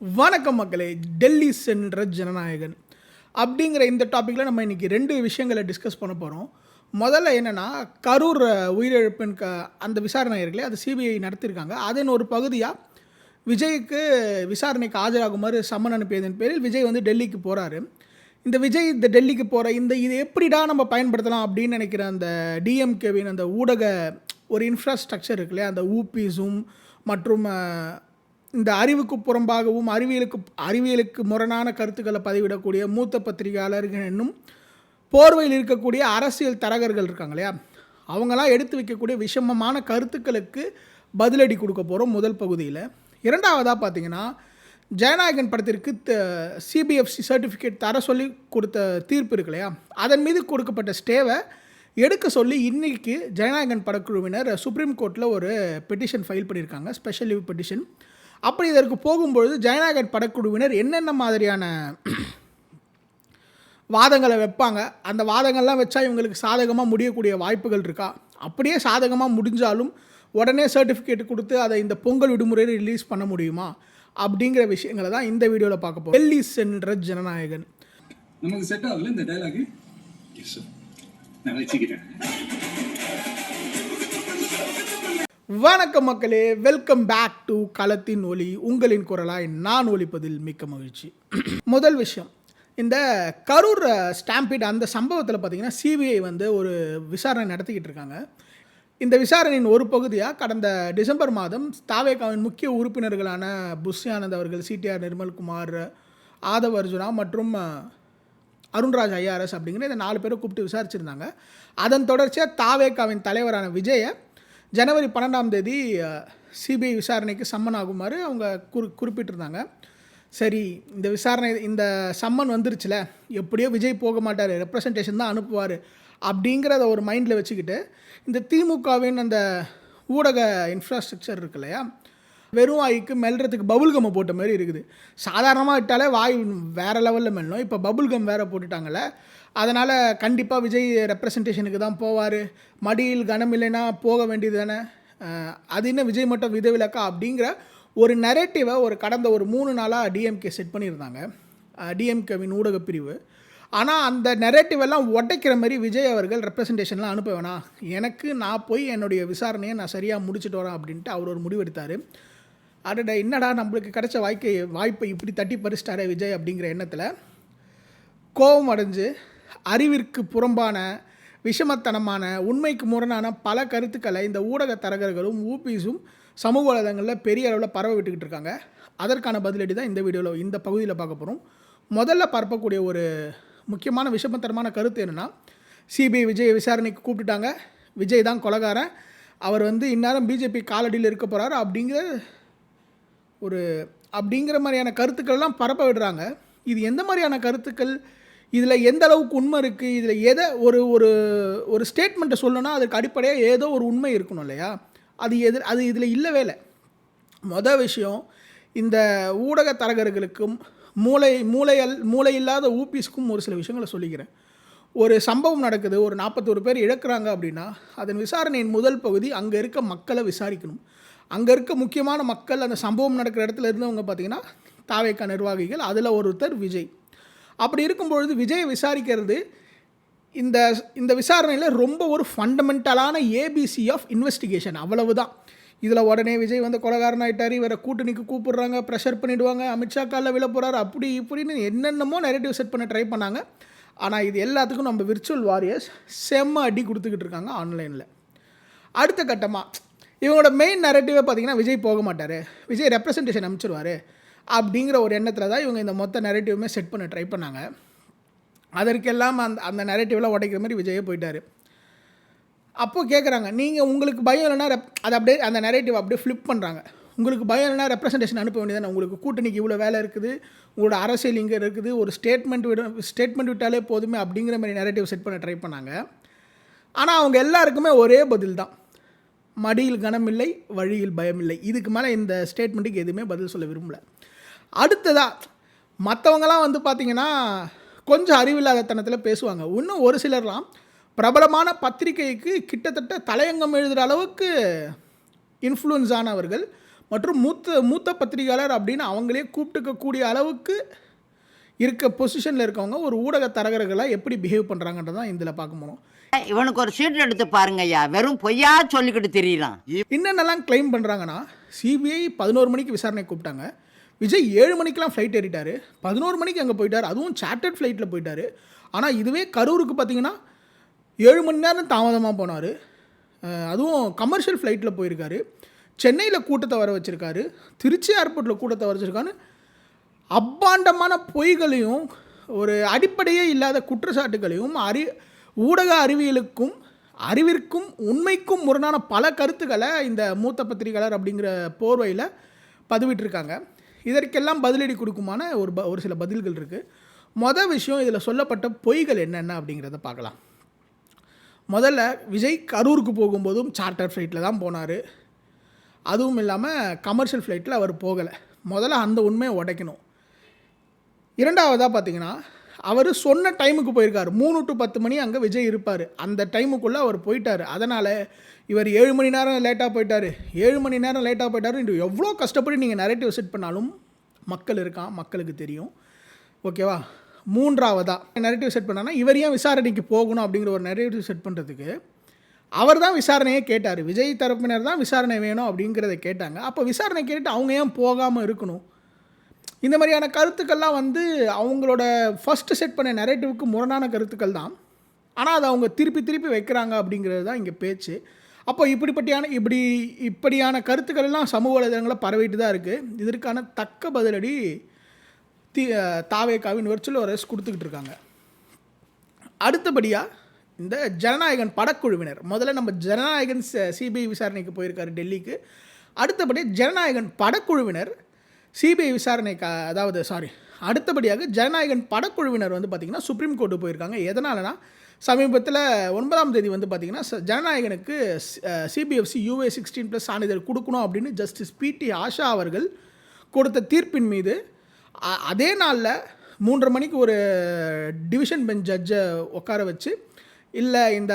வணக்கம் மக்களே டெல்லி சென்ற ஜனநாயகன். அப்படிங்கிற இந்த டாப்பிக்கில் நம்ம இன்றைக்கி ரெண்டு விஷயங்களை டிஸ்கஸ் பண்ண போகிறோம் முதல்ல என்னென்னா கரூர் உயிரிழப்பின் க அந்த விசாரணை இருக்குல்ல அது சிபிஐ நடத்தியிருக்காங்க அதன் ஒரு பகுதியாக விஜய்க்கு விசாரணைக்கு ஆஜராகுமாறு சம்மன் அனுப்பியதன் பேரில் விஜய் வந்து டெல்லிக்கு போகிறாரு இந்த விஜய் இந்த டெல்லிக்கு போகிற இந்த இது எப்படிடா நம்ம பயன்படுத்தலாம் அப்படின்னு நினைக்கிற அந்த டிஎம்கேவின் அந்த ஊடக ஒரு இன்ஃப்ராஸ்ட்ரக்சர் இருக்குல்லையா அந்த ஊபி ஜூம் மற்றும் இந்த அறிவுக்கு புறம்பாகவும் அறிவியலுக்கு அறிவியலுக்கு முரணான கருத்துக்களை பதிவிடக்கூடிய மூத்த பத்திரிகையாளர்கள் என்னும் போர்வையில் இருக்கக்கூடிய அரசியல் தரகர்கள் இருக்காங்க இல்லையா? அவங்களாம் எடுத்து வைக்கக்கூடிய விஷமமான கருத்துக்களுக்கு பதிலடி கொடுக்க போகிறோம் முதல் பகுதியில். இரண்டாவதாக பார்த்தீங்கன்னா ஜனநாயகன் படத்திற்கு சிபிஎஃப்சி சர்டிஃபிகேட் தர சொல்லி கொடுத்த தீர்ப்பு இருக்கு இல்லையா? அதன் மீது கொடுக்கப்பட்ட ஸ்டேவை எடுக்க சொல்லி இன்னைக்கு ஜனநாயகன் படக்குழுவினர் சுப்ரீம் கோர்ட்டில் ஒரு பெட்டிஷன் ஃபைல் பண்ணியிருக்காங்க ஸ்பெஷல் லீவ் பெட்டிஷன் அப்படி இதற்கு போகும்பொழுது ஜனநாயகன் படக்குழுவினர் என்னென்ன மாதிரியான வாதங்களை வைப்பாங்க? அந்த வாதங்கள்லாம் வச்சா இவங்களுக்கு சாதகமாக முடியக்கூடிய வாய்ப்புகள் இருக்கா? அப்படியே சாதகமாக முடிஞ்சாலும் உடனே சர்டிஃபிகேட் கொடுத்து அதை இந்த பொங்கல் விடுமுறையில் ரிலீஸ் பண்ண முடியுமா? அப்படிங்கிற விஷயங்களை தான் இந்த வீடியோவில் பார்க்க போகிறோம் டெல்லி சென்ற ஜனநாயகன். நமக்கு செட் ஆகல இந்த டைலாக் நான் வணக்கம் மக்களே வெல்கம் பேக் டு களத்தின் ஒலி உங்களின் குரலாய் நான் ஒலிப்பதில் மிக்க மகிழ்ச்சி. முதல் விஷயம் இந்த கரூர் ஸ்டாம்பீட் அந்த சம்பவத்தில் பார்த்தீங்கன்னா சிபிஐ வந்து ஒரு விசாரணை நடத்திக்கிட்டு இருக்காங்க. இந்த விசாரணையின் ஒரு பகுதியாக கடந்த டிசம்பர் மாதம் தாவேகாவின் முக்கிய உறுப்பினர்களான புஷ்யானந்த் அவர்கள் சிடிஆர் நிர்மல்குமார் ஆதவ் அர்ஜுனா மற்றும் அருண்ராஜ் ஐஆர்எஸ் அப்படிங்கிற இந்த நாலு பேரை கூப்பிட்டு விசாரிச்சிருந்தாங்க. அதன் தொடர்ச்சியாக தாவேகாவின் தலைவரான விஜயை ஜனவரி பன்னெண்டாம் தேதி சிபிஐ விசாரணைக்கு சம்மன் ஆகுமாறு அவங்க குறி குறிப்பிட்டிருந்தாங்க. சரி இந்த விசாரணை இந்த சம்மன் வந்துருச்சுல எப்படியோ விஜய் போக மாட்டார் ரெப்ரசன்டேஷன் தான் அனுப்புவார் அப்படிங்கிறத ஒரு மைண்டில் வச்சுக்கிட்டு இந்த திமுகவின் அந்த ஊடக இன்ஃப்ராஸ்ட்ரக்சர் இருக்கு இல்லையா வெறும் வாய்க்கு மெல்றதுக்கு பபுள் கம்மை போட்ட மாதிரி இருக்குது. சாதாரணமாக விட்டாலே வாய் வேறு லெவலில் மெல்லும். இப்போ பபுள் கம் வேறு போட்டுட்டாங்கல்ல அதனால் கண்டிப்பாக விஜய் ரெப்ரசன்டேஷனுக்கு தான் போவார். மடியில் கனம் இல்லைன்னா போக வேண்டியது தானே? அது என்ன விஜய் மட்டும் விதவிலக்கா அப்படிங்கிற ஒரு நெரேட்டிவை ஒரு கடந்த ஒரு மூணு நாளாக டிஎம்கே செட் பண்ணியிருந்தாங்க. டிஎம்கேவின் ஊடகப் பிரிவு. ஆனால் அந்த நெரேட்டிவெல்லாம் உடைக்கிற மாதிரி விஜய் அவர்கள் ரெப்ரசன்டேஷன்லாம் அனுப்ப வேணாம். எனக்கு நான் போய் என்னுடைய விசாரணையை நான் சரியாக முடிச்சுட்டு வரேன் அப்படின்ட்டு அவர் ஒரு முடிவெடுத்தார். அடடா என்னடா நம்மளுக்கு கிடைச்ச வாய்க்கை வாய்ப்பை இப்படி தட்டி பறிச்சிட்டாரே விஜய் அப்படிங்கிற எண்ணத்தில் கோபம் அடைஞ்சு அறிவிற்கு புறம்பான விஷமத்தனமான உண்மைக்கு முரணான பல கருத்துக்களை இந்த ஊடக தரகர்களும் ஊபிஸும் சமூக வலைதளங்களில் பெரிய அளவில் பரவ விட்டுக்கிட்டு இருக்காங்க. அதற்கான பதிலடி தான் இந்த வீடியோவில் இந்த பகுதியில் பார்க்க போகிறோம் முதல்ல பார்க்கக்கூடிய ஒரு முக்கியமான விஷமத்தனமான கருத்து என்னென்னா சிபிஐ விஜய் விசாரணைக்கு கூப்பிட்டுட்டாங்க. விஜய் தான் கொலகாரன். அவர் வந்து இந்நேரம் பிஜேபி காலடியில் இருக்க போகிறார் அப்படிங்கிற ஒரு அப்படிங்கிற மாதிரியான கருத்துக்கள்லாம் பரப்ப விடுறாங்க. இது எந்த மாதிரியான கருத்துக்கள் இதில் எந்த அளவுக்கு உண்மை இருக்குது இதில் எதை ஒரு ஒரு ஒரு ஸ்டேட்மெண்ட்டை சொல்லணும்னா அதுக்கு அடிப்படையாக ஏதோ ஒரு உண்மை இருக்கணும் இல்லையா? அது எதிர் அது இதில் இல்லவே இல்லை மொதல் விஷயம் இந்த ஊடக தரகர்களுக்கும் மூளை மூளையல் மூளை இல்லாத ஊபிஸ்க்கும் ஒரு சில விஷயங்களை சொல்லிக்கிறேன். ஒரு சம்பவம் நடக்குது ஒரு நாற்பத்தோரு பேர் இழக்கிறாங்க அப்படின்னா அதன் விசாரணையின் முதல் பகுதி அங்கே இருக்க மக்களை விசாரிக்கணும். அங்கே இருக்க முக்கியமான மக்கள் அந்த சம்பவம் நடக்கிற இடத்துல இருந்தவங்க பார்த்தீங்கன்னா தாவேக்கா நிர்வாகிகள் அதில் ஒருத்தர் விஜய். அப்படி இருக்கும்பொழுது விஜயை விசாரிக்கிறது இந்த இந்த விசாரணையில் ரொம்ப ஒரு ஃபண்டமெண்டலான ஏபிசி ஆஃப் இன்வெஸ்டிகேஷன் அவ்வளவுதான். இதில் உடனே விஜய் வந்து கொலகாரன் ஆகிட்டார் இவரை கூட்டணிக்கு கூப்பிடுறாங்க ப்ரெஷர் பண்ணிவிடுவாங்க அமித்ஷா காலில் விழ போகிறார் அப்படி இப்படின்னு என்னென்னமோ நெரேட்டிவ் செட் பண்ண ட்ரை பண்ணாங்க. ஆனால் இது எல்லாத்துக்கும் நம்ம விர்ச்சுவல் வாரியர்ஸ் செம்ம அடி கொடுத்துக்கிட்டு இருக்காங்க ஆன்லைனில் அடுத்த கட்டமாக இவங்களோட மெயின் நெரட்டிவே பார்த்தீங்கன்னா விஜய் போக மாட்டார். விஜய் ரெப்ரசன்டேஷன் அமைச்சிருவார் அப்படிங்கிற ஒரு எண்ணத்தில் தான் இவங்க இந்த மொத்த நெரேட்டிவுமே செட் பண்ண ட்ரை பண்ணாங்க. அதற்கெல்லாம் அந்த அந்த நெரட்டிவ்லாம் உடைக்கிற மாதிரி விஜயே போயிட்டார். அப்போது கேட்குறாங்க நீங்கள் உங்களுக்கு பயம் இல்லைன்னா ரெப் அதை அப்படியே அந்த நெரேட்டிவ் அப்படியே ஃப்ளிப் பண்ணுறாங்க உங்களுக்கு பயம் இல்லைன்னா ரெப்ரசன்டேஷன் அனுப்ப வேண்டியதானே உங்களுக்கு கூட்டணிக்கு இவ்வளோ வேலை இருக்குது உங்களோட அரசியல் இங்கே இருக்குது ஒரு ஸ்டேட்மெண்ட் விட ஸ்டேட்மெண்ட் விட்டாலே போதுமே அப்படிங்கிற மாதிரி நெரேட்டிவ் செட் பண்ண ட்ரை பண்ணாங்க. ஆனால் அவங்க எல்லாருக்குமே ஒரே பதில் தான். மடியில் கனமில்லை வழியில் பயமில்லை. இதுக்கு மேலே இந்த ஸ்டேட்மெண்ட்டுக்கு எதுவுமே பதில் சொல்ல விரும்பலை. அடுத்ததா மற்றவங்களாம் வந்து பார்த்திங்கன்னா கொஞ்சம் அறிவில்லாதத்தனத்தில் பேசுவாங்க. இன்னும் ஒரு சிலர்லாம் பிரபலமான பத்திரிகைக்கு கிட்டத்தட்ட தலையங்கம் எழுதுகிற அளவுக்கு இன்ஃப்ளூயன்ஸ் ஆனவர்கள் மற்றும் மூத்த மூத்த பத்திரிகையாளர் அப்படின்னு அவங்களே கூப்பிட்டுக்கக்கூடிய அளவுக்கு இருக்க பொசிஷனில் இருக்கவங்க ஒரு ஊடக தரகர்களாக எப்படி பிஹேவ் பண்ணுறாங்கன்றதான் இதில் பார்க்க போகிறோம் இவனுக்கு ஒரு சீட் எடுத்து பாருங்க ஐயா. வெறும் பொய்யா சொல்லிக்கிட்டு தெரியலாம் என்னென்னலாம் க்ளைம் பண்ணுறாங்கன்னா சிபிஐ பதினோரு மணிக்கு விசாரணை கூப்பிட்டாங்க. விஜய் ஏழு மணிக்கெலாம் ஃப்ளைட் ஏறிட்டார். பதினோரு மணிக்கு அங்கே போயிட்டார். அதுவும் சார்ட்டர்ட் ஃப்ளைட்டில் போயிட்டார். ஆனால் இதுவே கரூருக்கு பார்த்தீங்கன்னா ஏழு மணி நேரம் தாமதமாக போனார். அதுவும் கமர்ஷியல் ஃப்ளைட்டில் போயிருக்காரு. சென்னையில் கூட்டத்தை வர வச்சுருக்காரு. திருச்சி ஏர்போர்ட்டில் கூட்டத்தை வர வச்சுருக்கான்னு அப்பாண்டமான பொய்களையும் ஒரு அடிப்படையே இல்லாத குற்றச்சாட்டுகளையும் அறி ஊடக அறிவியலுக்கும் அறிவிற்கும் உண்மைக்கும் முரணான பல கருத்துக்களை இந்த மூத்த பத்திரிகையாளர் அப்படிங்கிற போர்வையில் பதிவிட்டிருக்காங்க. இதற்கெல்லாம் பதிலடி கொடுக்குமான ஒரு ப ஒரு சில பதில்கள் இருக்குது மொதல் விஷயம் இதில் சொல்லப்பட்ட பொய்கள் என்னென்ன அப்படிங்கிறத பார்க்கலாம். முதல்ல விஜய் கரூருக்கு போகும்போதும் சார்ட்டர் ஃப்ளைட்டில் தான் போனார். அதுவும் இல்லாமல் கமர்ஷியல் ஃப்ளைட்டில் அவர் போகலை. முதல்ல அந்த உண்மையை உடைக்கணும். இரண்டாவதாக பார்த்தீங்கன்னா அவர் சொன்ன டைமுக்கு போயிருக்கார். மூணு டு பத்து மணி அங்கே விஜய் இருப்பார். அந்த டைமுக்குள்ளே அவர் போயிட்டார். அதனால் இவர் ஏழு மணி நேரம் லேட்டாக போயிட்டார். ஏழு மணி நேரம் லேட்டாக போயிட்டாரு. இன்று எவ்வளோ கஷ்டப்பட்டு நீங்கள் நரேட்டிவ் செட் பண்ணாலும் மக்கள் இருக்கான் மக்களுக்கு தெரியும். ஓகேவா மூன்றாவதாக நெரேட்டிவ் செட் பண்ணான்னா இவர் ஏன் விசாரணைக்கு போகணும் அப்படிங்கிற ஒரு நெரேட்டிவ் செட் பண்ணுறதுக்கு அவர் தான் விசாரணையே கேட்டார். விஜய் தரப்பினர் தான் விசாரணை வேணும் அப்படிங்கிறத கேட்டாங்க. அப்போ விசாரணை கேட்டு அவங்க ஏன் போகாமல் இருக்கணும்? இந்த மாதிரியான கருத்துக்கள்லாம் வந்து அவங்களோட ஃபஸ்ட்டு செட் பண்ண நரேட்டிவ்க்கு முரணான கருத்துக்கள் தான். ஆனால் அதை அவங்க திருப்பி திருப்பி வைக்கிறாங்க அப்படிங்கிறது தான் இங்கே பேச்சு. அப்போ இப்படிப்பட்டியான இப்படி இப்படியான கருத்துக்கள் எல்லாம் சமூக வலைதளங்களில் பரவிட்டு தான் இருக்குது இதற்கான தக்க பதிலடி தி தாவேக்காவின் வெர்ச்சுவல் அரசு கொடுத்துக்கிட்டு இருக்காங்க. அடுத்தபடியாக இந்த ஜனநாயகன் படக்குழுவினர். முதல்ல நம்ம ஜனநாயகன் சிபிஐ விசாரணைக்கு போயிருக்காரு டெல்லிக்கு. அடுத்தபடியாக ஜனநாயகன் படக்குழுவினர் சிபிஐ விசாரணைக்கு அதாவது சாரி அடுத்தபடியாக ஜனநாயகன் படக்குழுவினர் வந்து பார்த்திங்கன்னா சுப்ரீம் கோர்ட்டு போயிருக்காங்க. எதனாலனா சமீபத்தில் ஒன்பதாம் தேதி வந்து பார்த்திங்கன்னா ச- ஜனநாயகனுக்கு சிபிஎஃப்சி யூஏ சிக்ஸ்டீன் ப்ளஸ் சான்றிதழ் கொடுக்கணும் அப்படின்னு ஜஸ்டிஸ் பிடி ஆஷா அவர்கள் கொடுத்த தீர்ப்பின் மீது அ- அதே நாளில் மூன்றரை மணிக்கு ஒரு டிவிஷன் பெஞ்ச் ஜட்ஜை உட்கார வச்சு இல்லை இந்த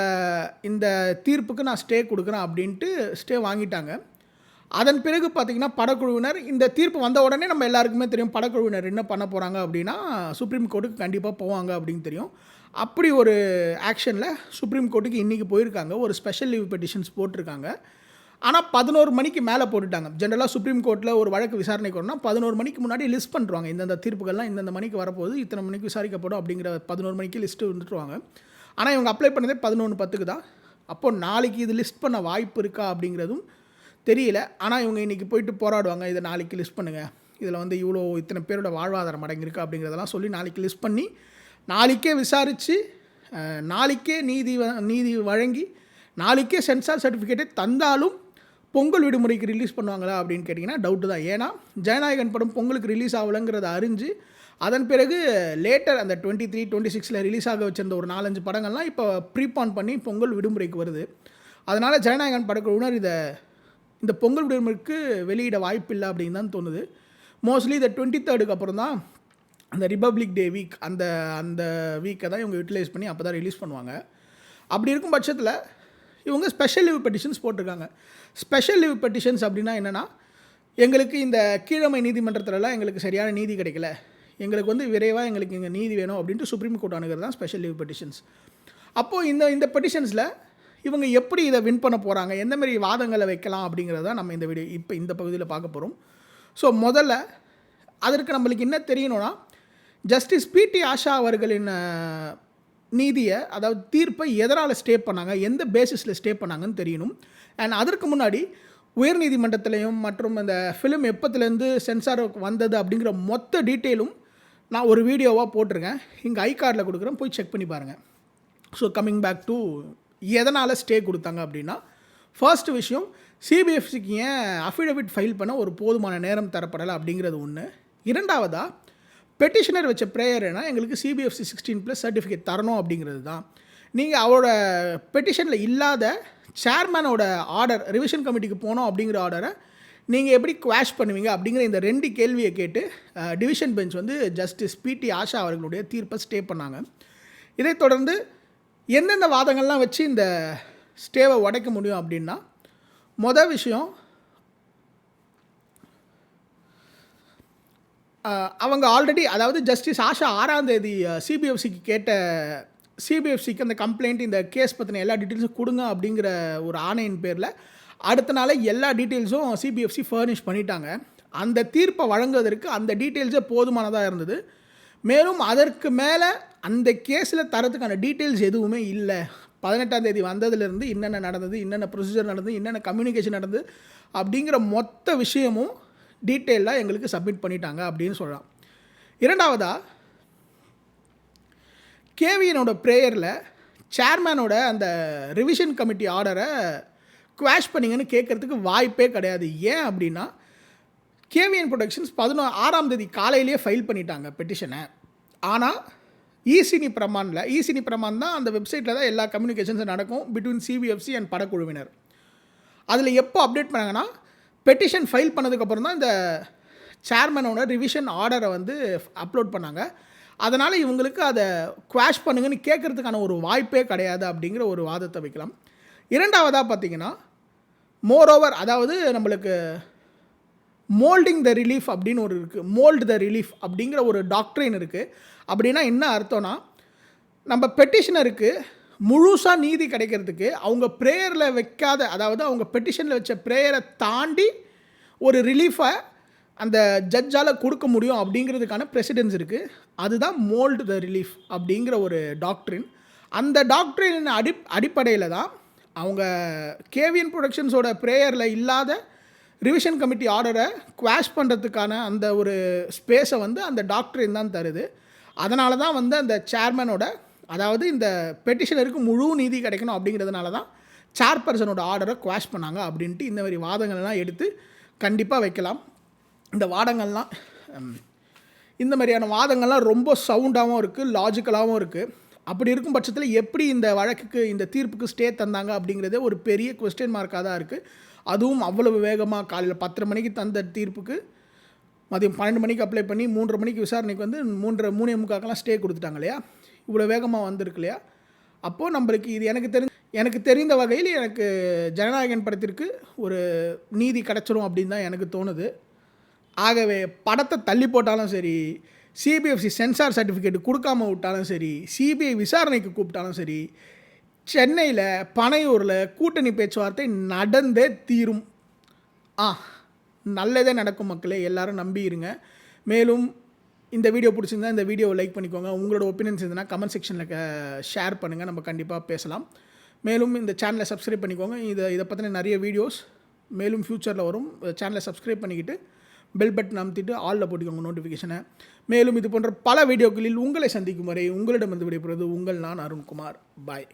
இந்த தீர்ப்புக்கு நான் ஸ்டே கொடுக்குறேன் அப்படின்ட்டு ஸ்டே வாங்கிட்டாங்க. அதன் பிறகு பார்த்திங்கன்னா படக்குழுவினர் இந்த தீர்ப்பு வந்த உடனே நம்ம எல்லாருக்குமே தெரியும் படக்குழுவினர் என்ன பண்ண போகிறாங்க அப்படின்னா சுப்ரீம் கோர்ட்டுக்கு கண்டிப்பாக போவாங்க அப்படின்னு தெரியும். அப்படி ஒரு ஆக்ஷனில் சுப்ரீம் கோர்ட்டுக்கு இன்றைக்கி போயிருக்காங்க. ஒரு ஸ்பெஷல் லீவ் பெட்டிஷன்ஸ் போட்டிருக்காங்க. ஆனால் பதினோரு மணிக்கு மேலே போட்டுட்டாங்க. ஜென்ரலாக சுப்ரீம் கோர்ட்டில் ஒரு வழக்கு விசாரணைக்கு வரணும்னா பதினோரு மணிக்கு முன்னாடி லிஸ்ட் பண்ணுறாங்க இந்தந்த தீர்ப்புகள்லாம் இந்தந்த மணிக்கு வரப்போகுது இத்தனை மணிக்கு விசாரிக்கப்படும் அப்படிங்கிற பதினோரு மணிக்கு லிஸ்ட்டு வந்துட்டுருவாங்க ஆனால் இவங்க அப்ளை பண்ணதே பதினொன்று பத்துக்கு தான். அப்போது நாளைக்கு இது லிஸ்ட் பண்ண வாய்ப்பு இருக்கா அப்படிங்கிறதும் தெரியல. ஆனால் இவங்க இன்றைக்கி போயிட்டு போராடுவாங்க. இதை நாளைக்கு லிஸ்ட் பண்ணுங்கள் இதில் வந்து இவ்வளோ இத்தனை பேரோட வாழ்வாதாரம் அடங்கியிருக்கு அப்படிங்கிறதெல்லாம் சொல்லி நாளைக்கு லிஸ்ட் பண்ணி நாளைக்கே விசாரித்து நாளைக்கே நீதி நீதி வழங்கி நாளைக்கே சென்சார் சர்டிஃபிகேட்டை தந்தாலும் பொங்கல் விடுமுறைக்கு ரிலீஸ் பண்ணுவாங்களா அப்படின்னு கேட்டிங்கன்னா டவுட்டு தான். ஏன்னா ஜெயநாயகன் படம் பொங்கலுக்கு ரிலீஸ் ஆகலைங்கிறத அறிஞ்சு அதன் பிறகு லேட்டர் அந்த டுவெண்ட்டி த்ரீ டுவெண்ட்டி சிக்ஸில் ரிலீஸ் ஆக வச்சிருந்த ஒரு நாலஞ்சு படங்கள்லாம் இப்போ ப்ரீபான் பண்ணி பொங்கல் விடுமுறைக்கு வருது. அதனால் ஜனநாயகன் படக்குழுவினர் இதை இந்த பொங்கல் விடுமுறைக்கு வெளியிட வாய்ப்பு இல்லை அப்படின்னு தான் தோணுது. மோஸ்ட்லி இந்த டுவெண்ட்டி தேர்டுக்கு அப்புறம் தான் அந்த ரிபப்ளிக் டே வீக் அந்த அந்த வீக்கை தான் இவங்க யூட்டிலைஸ் பண்ணி அப்போ தான் ரிலீஸ் பண்ணுவாங்க. அப்படி இருக்கும் பட்சத்தில் இவங்க ஸ்பெஷல் லீவ் பெட்டிஷன்ஸ் போட்டிருக்காங்க. ஸ்பெஷல் லீவ் பெட்டிஷன்ஸ் அப்படின்னா என்னென்னா எங்களுக்கு இந்த கீழமை நீதிமன்றத்துலலாம் எங்களுக்கு சரியான நீதி கிடைக்கல. எங்களுக்கு வந்து விரைவாக எங்களுக்கு இங்கே நீதி வேணும் அப்படின்ட்டு சுப்ரீம் கோர்ட் அணுகிறது தான் ஸ்பெஷல் லீவ் பெட்டிஷன்ஸ் அப்போது இந்த இந்த பெட்டிஷன்ஸில் இவங்க எப்படி இதை வின் பண்ண போகிறாங்க எந்த மாரி வாதங்களை வைக்கலாம் அப்படிங்கிறத நம்ம இந்த வீடியோ இப்போ இந்த பகுதியில் பார்க்க போகிறோம் ஸோ முதல்ல அதற்கு நம்மளுக்கு என்ன தெரியணும்னா ஜஸ்டிஸ் பிடி ஆஷா அவர்களின் நீதியை அதாவது தீர்ப்பை எதனால் ஸ்டே பண்ணாங்க? எந்த பேசிஸில் ஸ்டே பண்ணாங்கன்னு தெரியணும். அண்ட் அதற்கு முன்னாடி உயர்நீதிமன்றத்திலையும் மற்றும் அந்த ஃபிலிம் எப்பத்துலேருந்து சென்சார் வந்தது அப்படிங்கிற மொத்த டீட்டெயிலும் நான் ஒரு வீடியோவாக போட்டிருக்கேன். இங்கே ஐ கார்டில் கொடுக்குறேன். போய் செக் பண்ணி பாருங்கள் ஸோ கம்மிங் பேக் டு எதனால் ஸ்டே கொடுத்தாங்க அப்படின்னா ஃபர்ஸ்ட் விஷயம் சிபிஎஃப்சிக்கு ஏன் அஃபிடவிட் ஃபைல் பண்ண ஒரு போதுமான நேரம் தரப்படலை அப்படிங்கிறது ஒன்று இரண்டாவதாக பெட்டிஷனர் வச்ச ப்ரேயர்னா எங்களுக்கு சிபிஎஃப்சி சிக்ஸ்டீன் ப்ளஸ் சர்டிஃபிகேட் தரணும் அப்படிங்கிறது தான். நீங்கள் அவரோட பெட்டிஷனில் இல்லாத சேர்மேனோட ஆர்டர் ரிவிஷன் கமிட்டிக்கு போனோம் அப்படிங்கிற ஆர்டரை நீங்கள் எப்படி குவாஷ் பண்ணுவீங்க அப்படிங்கிற இந்த ரெண்டு கேள்வியை கேட்டு டிவிஷன் பெஞ்ச் வந்து ஜஸ்டிஸ் பிடி ஆஷா அவர்களுடைய தீர்ப்பை ஸ்டே பண்ணாங்க. இதைத் தொடர்ந்து எந்தெந்த வாதங்கள்லாம் வச்சு இந்த ஸ்டேவை உடைக்க முடியும் அப்படின்னா மொதல் விஷயம் அவங்க ஆல்ரெடி அதாவது ஜஸ்டிஸ் ஆஷா ஆறாம் தேதி சிபிஎஃப்சிக்கு கேட்ட சிபிஎஃப்சிக்கு அந்த கம்ப்ளைண்ட் இந்த கேஸ் பற்றின எல்லா டீட்டெயில்ஸும் கொடுங்க அப்படிங்கிற ஒரு ஆணையின் பேரில் அடுத்த நாளே எல்லா டீட்டெயில்ஸும் சிபிஎஃப்சி ஃபர்னிஷ் பண்ணிட்டாங்க. அந்த தீர்ப்பை வழங்குவதற்கு அந்த டீட்டெயில்ஸே போதுமானதாக இருந்தது. மேலும் அதற்கு மேலே அந்த கேஸில் தரத்துக்கான டீட்டெயில்ஸ் எதுவுமே இல்லை. பதினெட்டாம் தேதி வந்ததுலேருந்து என்னென்ன நடந்தது என்னென்ன ப்ரொசீஜர் நடந்தது என்னென்ன கம்யூனிகேஷன் நடந்தது அப்படிங்கிற மொத்த விஷயமும் டீட்டெயிலாக எங்களுக்கு சப்மிட் பண்ணிட்டாங்க அப்படின்னு சொல்லலாம். இரண்டாவதாக கேவியனோட ப்ரேயரில் சேர்மேனோட அந்த ரிவிஷன் கமிட்டி ஆர்டரை குவாஷ் பண்ணீங்கன்னு கேட்குறதுக்கு வாய்ப்பே கிடையாது. ஏன் அப்படின்னா கேவிஎன் ப்ரொடக்ஷன்ஸ் பதினோ ஆறாம் தேதி காலையிலேயே ஃபைல் பண்ணிட்டாங்க பெட்டிஷனை ஆனால் ஈசினி பிரமானில் ஈசினி பிரமான் தான் அந்த வெப்சைட்டில் தான் எல்லா கம்யூனிகேஷன்ஸும் நடக்கும் பிட்வீன் சிபிஎஃப்சி அண்ட் படக்குழுவினர். அதில் எப்போ அப்டேட் பண்ணாங்கன்னா பெட்டிஷன் ஃபைல் பண்ணதுக்கப்புறம் தான் இந்த சேர்மனோட ரிவிஷன் ஆர்டரை வந்து அப்லோட் பண்ணாங்க. அதனால் இவங்களுக்கு அதை குவாஷ் பண்ணுங்கன்னு கேட்குறதுக்கான ஒரு வாய்ப்பே கிடையாது அப்படிங்கிற ஒரு வாதத்தை வைக்கலாம். இரண்டாவதாக பார்த்தீங்கன்னா மோரோவர் அதாவது நம்மளுக்கு மோல்டிங் த ரிலீஃப் அப்படின்னு ஒரு இருக்குது மோல்டு த ரிலீஃப் அப்படிங்கிற ஒரு டாக்ட்ரின் இருக்குது அப்படின்னா என்ன அர்த்தம்னா நம்ம பெட்டிஷனருக்கு முழுசாக நீதி கிடைக்கிறதுக்கு அவங்க ப்ரேயரில் வைக்காத அதாவது அவங்க பெட்டிஷனில் வச்ச ப்ரேயரை தாண்டி ஒரு ரிலீஃபை அந்த ஜட்ஜால் கொடுக்க முடியும் அப்படிங்கிறதுக்கான ப்ரெசிடென்ஸ் இருக்குது அதுதான் மோல்டு த ரிலீஃப் அப்படிங்கிற ஒரு டாக்ட்ரின். அந்த டாக்ட்ரின் அடி அடிப்படையில் தான் அவங்க கேவியன் ப்ரொடக்ஷன்ஸோட ப்ரேயரில் இல்லாத ரிவிஷன் கமிட்டி ஆர்டரை குவாஷ் பண்ணுறதுக்கான அந்த ஒரு ஸ்பேஸை வந்து அந்த டாக்டரின் தான் தருது. அதனால தான் வந்து அந்த சேர்மனோட அதாவது இந்த பெட்டிஷனருக்கு முழு நீதி கிடைக்கணும் அப்படிங்கிறதுனால தான் சேர்பர்சனோட ஆர்டரை குவாஷ் பண்ணாங்க அப்படின்ட்டு இந்த மாதிரி வாதங்கள்லாம் எடுத்து கண்டிப்பாக வைக்கலாம். இந்த வாதங்கள்லாம் இந்த மாதிரியான வாதங்கள்லாம் ரொம்ப சவுண்டாகவும் இருக்குது லாஜிக்கலாகவும் இருக்குது அப்படி இருக்கும் பட்சத்தில் எப்படி இந்த வழக்குக்கு இந்த தீர்ப்புக்கு ஸ்டே தந்தாங்க அப்படிங்கிறதே ஒரு பெரிய கொஸ்டின் மார்க்காக தான் இருக்குது அதுவும் அவ்வளவு வேகமாக காலையில் பத்தரை மணிக்கு தந்த தீர்ப்புக்கு மதியம் பன்னெண்டு மணிக்கு அப்ளை பண்ணி மூன்றரை மணிக்கு விசாரணைக்கு வந்து மூன்றரை மூணே முக்காக்கெல்லாம் ஸ்டே கொடுத்துட்டாங்க இல்லையா? இவ்வளோ வேகமாக வந்திருக்கு இல்லையா? அப்போது நம்மளுக்கு இது எனக்கு தெரிஞ்ச எனக்கு தெரிந்த வகையில் எனக்கு ஜனநாயகன் படத்திற்கு ஒரு நீதி கிடச்சிரும் அப்படின்னு தான் எனக்கு தோணுது. ஆகவே படத்தை தள்ளி போட்டாலும் சரி சிபிஎஃப்சி சென்சார் சர்டிஃபிகேட் கொடுக்காம விட்டாலும் சரி சிபிஐ விசாரணைக்கு கூப்பிட்டாலும் சரி சென்னையில் பனையூரில் கூட்டணி பேச்சுவார்த்தை நடந்தே தீரும். ஆ நல்லதே நடக்கும் மக்களே எல்லாரும் நம்பி இருங்க. மேலும் இந்த வீடியோ பிடிச்சிருந்தா இந்த வீடியோவை லைக் பண்ணிக்கோங்க. உங்களோட ஒப்பீனியன்ஸ் இருந்ததுன்னா கமெண்ட் செக்ஷனில் ஷேர் பண்ணுங்கள் நம்ம கண்டிப்பாக பேசலாம். மேலும் இந்த சேனலை சப்ஸ்கிரைப் பண்ணிக்கோங்க. இதை இதை பற்றின நிறைய வீடியோஸ் மேலும் ஃப்யூச்சரில் வரும். சேனலை சப்ஸ்கிரைப் பண்ணிக்கிட்டு பெல் பட்டன் அமுத்திட்டு ஆலில் போட்டுக்கோங்க நோட்டிஃபிகேஷனை. மேலும் இது போன்ற பல வீடியோக்களில் உங்களை சந்திக்கும் வரை உங்களிடம் வந்து விடைபெறுவது உங்கள் நான் அருண்குமார். பாய்.